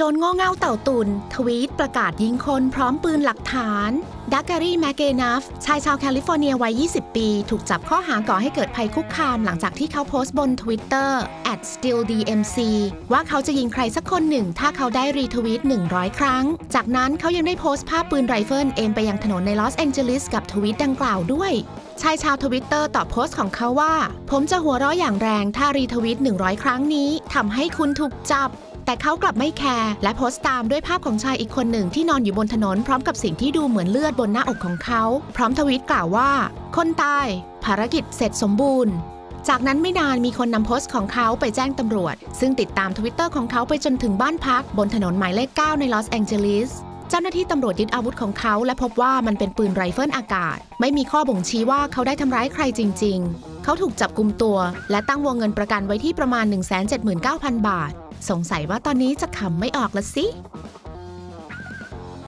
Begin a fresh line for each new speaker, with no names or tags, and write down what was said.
โจรโง่เง่าเต่าตุน ทวีตประกาศยิงคนพร้อมปืนหลักฐานดักการีแมกเกนัฟชายชาวแคลิฟอร์เนียวัย 20 ปี ถูกจับข้อหาก่อให้เกิดภัยคุกคามหลังจากที่เขาโพสต์บน Twitter @stilldmc ว่าเขาจะยิงใครสักคนหนึ่ง ถ้าเขาได้รีทวีต 100 ครั้ง จากนั้นเขายังได้โพสต์ภาพปืนไรเฟิลเอ็มไปยังถนนในลอสแองเจลิสกับทวีตดังกล่าวด้วยชายชาวทวิตเตอร์ตอบโพสต์ของเขาว่า ผมจะหัวเราะอย่างแรงถ้ารีทวีต100 ครั้งนี้ทำให้คุณถูกจับ แต่เขากลับไม่แคร์และโพสต์ตามด้วยภาพของชายอีกคนหนึ่งที่นอนอยู่บนถนนพร้อมกับสิ่งที่ดูเหมือนเลือดบนหน้าอกของเขา พร้อมทวีตกล่าวว่า คนตาย ภารกิจเสร็จสมบูรณ์จากนั้นไม่นานมีคนนำโพสต์ของเขาไปแจ้งตำรวจ ซึ่งติดตามทวิตเตอร์ของเขาไปจนถึงบ้านพัก บนถนนหมายเลข 9 ในลอสแองเจลิส เจ้าหน้าที่ตำรวจยึดอาวุธของเขา และพบว่ามันเป็นปืนไรเฟิลอากาศ ไม่มีข้อบ่งชี้ว่าเขาได้ทำร้ายใครจริง ๆ เขาถูกจับกลุมตัว และตั้งวงเงินประกันไว้ที่ประมาณ 179,000 บาท สงสัยว่าตอนนี้จะขำไม่ออกละสิ